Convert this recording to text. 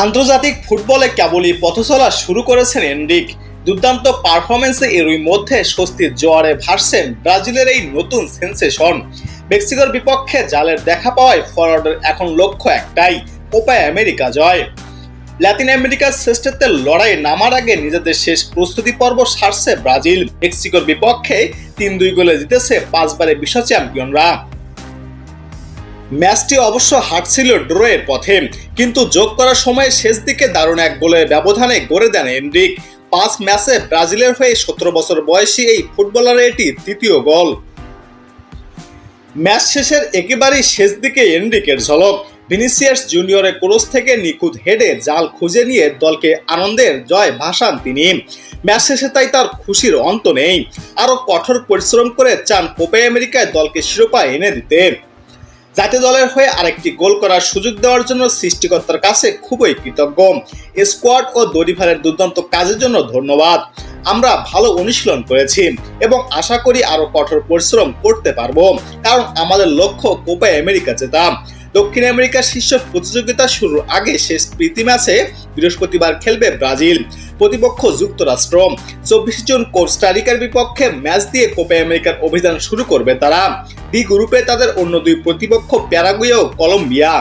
আন্তর্জাতিক ফুটবলে কেবলই পথচলা শুরু করেছেন এনরিক। দুর্দান্ত পারফরমেন্সে এরই মধ্যে স্বস্তির জোয়ারে ভাসছেন ব্রাজিলের এই নতুন সেন্সেশন। মেক্সিকোর বিপক্ষে জালের দেখা পাওয়ায় ফরওয়ার্ডের এখন লক্ষ্য একটাই, কোপা আমেরিকা জয়। ল্যাতিন আমেরিকার শ্রেষ্ঠত্বের লড়াই নামার আগে নিজেদের শেষ প্রস্তুতি পর্ব সারছে ব্রাজিল। মেক্সিকোর বিপক্ষে তিন দুই গোলে জিতেছে পাঁচবারে বিশ্ব চ্যাম্পিয়নরা ম্যাচটি অবশ্য হারছিল ড্রয়ের পথে, কিন্তু যোগ করার সময় শেষ দিকে দারুণ এক গোলের ব্যবধানে গড়ে দেন এনরিক পাঁচ ম্যাচে ব্রাজিলের হয়ে সতেরো বছর বয়সী এই ফুটবলারের এটি তৃতীয় গোল। ম্যাচ শেষের একেবারেই শেষ দিকে এনরিকের ঝলক। ভিনিসিয়াস জুনিয়রের ক্রোস থেকে নিখুঁত হেডে জাল খুঁজে নিয়ে দলকে আনন্দের জয় ভাসান তিনি। ম্যাচ শেষে তাই তার খুশির অন্ত নেই। আরও কঠোর পরিশ্রম করে চান কোপে আমেরিকায় দলকে শিরোপা এনে দিতে। জাতীয় দলের হয়ে আরেকটি গোল করার সুযোগ দেওয়ার জন্য সৃষ্টিকর্তার কাছে খুবই কৃতজ্ঞ। স্কোয়াড ও দরিভারের দুর্দান্ত কাজের জন্য ধন্যবাদ। আমরা ভালো অনুশীলন করেছি এবং আশা করি আরও কঠোর পরিশ্রম করতে পারব, কারণ আমাদের লক্ষ্য কোপা আমেরিকা জেতা। দক্ষিণ আমেরিকার শীর্ষ প্রতিযোগিতা শুরুর আগে শেষ প্রীতি ম্যাচে বৃহস্পতিবার খেলবে ব্রাজিল। প্রতিপক্ষ যুক্তরাষ্ট্র। চব্বিশ জুন কোস্টারিকার বিপক্ষে ম্যাচ দিয়ে কোপে আমেরিকার অভিযান শুরু করবে তারা। ডি গ্রুপে তাদের অন্য দুই প্রতিপক্ষ প্যারাগুয়ে ও কলম্বিয়া।